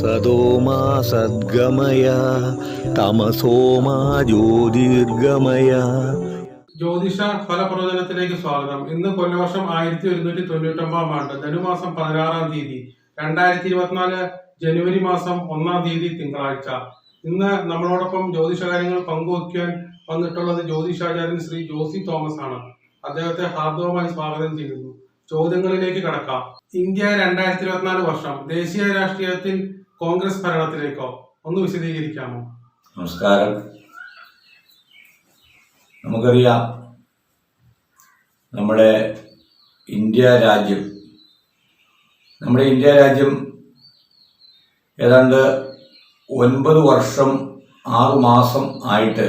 സത്യമാ സദ്ഗമയ തമസോമാ ജ്യോതിർഗമയ. ജ്യോതിഷ ഫലപ്രവചനത്തിലേക്ക് സ്വാഗതം. ഇന്ന് കൊല്ലവർഷം ആയിരത്തി ഒരുന്നൂറ്റി തൊണ്ണൂറ്റൊമ്പതാം ആണ്ട് ധനുമാസം പതിനാറാം തീയതി രണ്ടായിരത്തി ഇരുപത്തിനാല് ജനുവരി മാസം ഒന്നാം തീയതി തിങ്കളാഴ്ച. ഇന്ന് നമ്മളോടൊപ്പം ജ്യോതിഷ കാര്യങ്ങൾ പങ്കുവയ്ക്കാൻ വന്നിട്ടുള്ളത് ജ്യോതിഷാചാര്യൻ ശ്രീ ജോസി തോമസ് ആണ് അദ്ദേഹത്തെ ഹാർദവമായി സ്വാഗതം ചെയ്യുന്നു. ചോദ്യങ്ങളിലേക്ക് കടക്കാം. ഇന്ത്യ രണ്ടായിരത്തി ഇരുപത്തിനാല് വർഷം ദേശീയ രാഷ്ട്രീയത്തിൽ കോൺഗ്രസ് ഭരണത്തിലേക്കോ? ഒന്ന് വിശദീകരിക്കാമോ? നമസ്കാരം. നമുക്കറിയാം നമ്മുടെ ഇന്ത്യ രാജ്യം നമ്മുടെ ഇന്ത്യ രാജ്യം ഏതാണ്ട് ഒൻപത് വർഷം ആറു മാസം ആയിട്ട്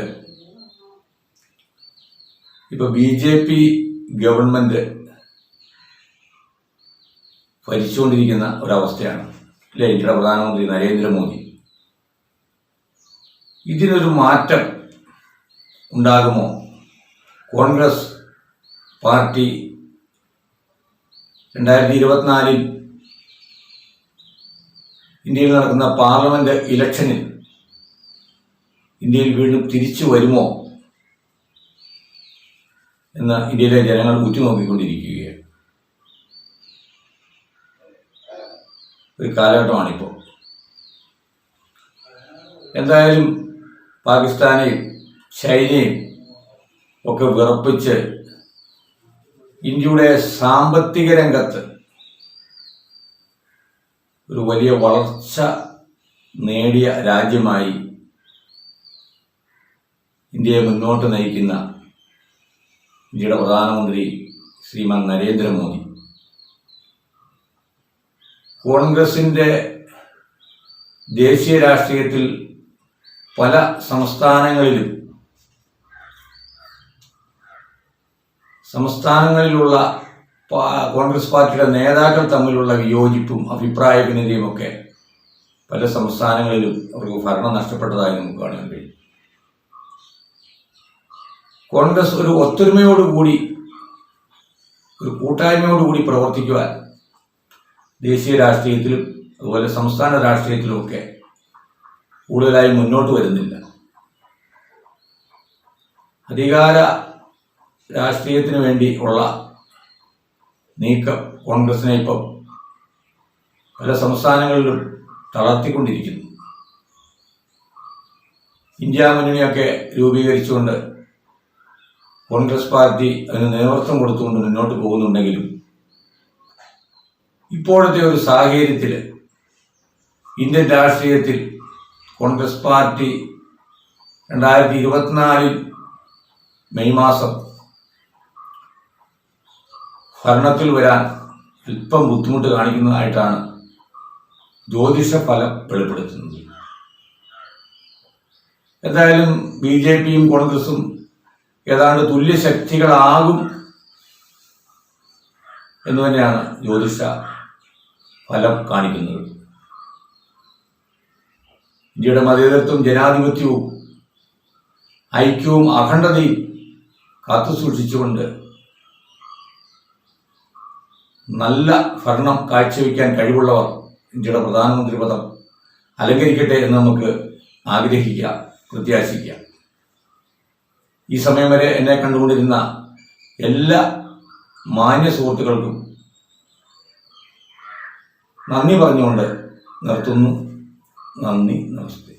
ഇപ്പൊ ബി ജെ പി ഗവൺമെന്റ് ഭരിച്ചുകൊണ്ടിരിക്കുന്ന ഒരവസ്ഥയാണ്. അല്ലെ ഇന്ത്യയുടെ പ്രധാനമന്ത്രി നരേന്ദ്രമോദി? ഇതിനൊരു മാറ്റം ഉണ്ടാകുമോ? കോൺഗ്രസ് പാർട്ടി രണ്ടായിരത്തി ഇരുപത്തിനാലിൽ ഇന്ത്യയിൽ നടക്കുന്ന പാർലമെന്റ് ഇലക്ഷനിൽ ഇന്ത്യയിൽ വീണ്ടും തിരിച്ചു വരുമോ എന്ന് ഇന്ത്യയിലെ ജനങ്ങൾ ഉറ്റുനോക്കിക്കൊണ്ടിരിക്കുകയാണ്. ഒരു കാലഘട്ടമാണിപ്പോൾ എന്തായാലും പാകിസ്ഥാനെയും ചൈനയും ഒക്കെ വിറപ്പിച്ച് ഇന്ത്യയുടെ സാമ്പത്തിക രംഗത്ത് ഒരു വലിയ വളർച്ച നേടിയ രാജ്യമായി ഇന്ത്യയെ മുന്നോട്ട് നയിക്കുന്ന ഇന്ത്യയുടെ പ്രധാനമന്ത്രി ശ്രീമാൻ നരേന്ദ്രമോദി. കോൺഗ്രസിന്റെ ദേശീയ രാഷ്ട്രീയത്തിൽ പല സംസ്ഥാനങ്ങളിലും സംസ്ഥാനങ്ങളിലുള്ള കോൺഗ്രസ് പാർട്ടിയുടെ നേതാക്കൾ തമ്മിലുള്ള വിയോജിപ്പും അഭിപ്രായ ഭിന്നതയുമൊക്കെ പല സംസ്ഥാനങ്ങളിലും അവർക്ക് ഭരണം നഷ്ടപ്പെട്ടതായി നമുക്ക് കാണാൻ കഴിയും. കോൺഗ്രസ് ഒരു ഒത്തൊരുമയോടുകൂടി ഒരു കൂട്ടായ്മയോടുകൂടി പ്രവർത്തിക്കുവാൻ ദേശീയ രാഷ്ട്രീയത്തിലും അതുപോലെ സംസ്ഥാന രാഷ്ട്രീയത്തിലുമൊക്കെ കൂടുതലായി മുന്നോട്ട് വരുന്നില്ല. അധികാര രാഷ്ട്രീയത്തിന് വേണ്ടി ഉള്ള നീക്കം കോൺഗ്രസിനെ ഇപ്പം പല സംസ്ഥാനങ്ങളിലും തളർത്തിക്കൊണ്ടിരിക്കുന്നു. ഇന്ത്യ മുന്നണിയൊക്കെ രൂപീകരിച്ചുകൊണ്ട് കോൺഗ്രസ് പാർട്ടി അതിന് നേതൃത്വം കൊടുത്തുകൊണ്ട് മുന്നോട്ട് പോകുന്നുണ്ടെങ്കിലും ഇപ്പോഴത്തെ ഒരു സാഹചര്യത്തിൽ ഇന്ത്യൻ രാഷ്ട്രീയത്തിൽ കോൺഗ്രസ് പാർട്ടി രണ്ടായിരത്തി ഇരുപത്തിനാലിൽ മെയ് മാസം ഭരണത്തിൽ വരാൻ അല്പം ബുദ്ധിമുട്ട് കാണിക്കുന്നതായിട്ടാണ് ജ്യോതിഷ ഫലം വെളിപ്പെടുത്തുന്നത്. എന്തായാലും ബി ജെ പിയും കോൺഗ്രസും ഏതാണ്ട് തുല്യ ശക്തികളാകും എന്ന് തന്നെയാണ് ജ്യോതിഷ ഫലം കാണിക്കുന്നത്. ഇന്ത്യയുടെ മതേതരത്വം ജനാധിപത്യവും ഐക്യവും അഖണ്ഡതയും കാത്തുസൂക്ഷിച്ചുകൊണ്ട് നല്ല ഭരണം കാഴ്ചവെക്കാൻ കഴിവുള്ളവർ ഇന്ത്യയുടെ പ്രധാനമന്ത്രി പദം അലങ്കരിക്കട്ടെ എന്ന് നമുക്ക് ആഗ്രഹിക്കാം പ്രത്യാശിക്കാം ഈ സമയം വരെ എന്നെ കണ്ടുകൊണ്ടിരുന്ന എല്ലാ മാന്യ സുഹൃത്തുക്കൾക്കും നന്ദി പറഞ്ഞുകൊണ്ട് നിർത്തുന്നു. നന്ദി നമസ്തേ.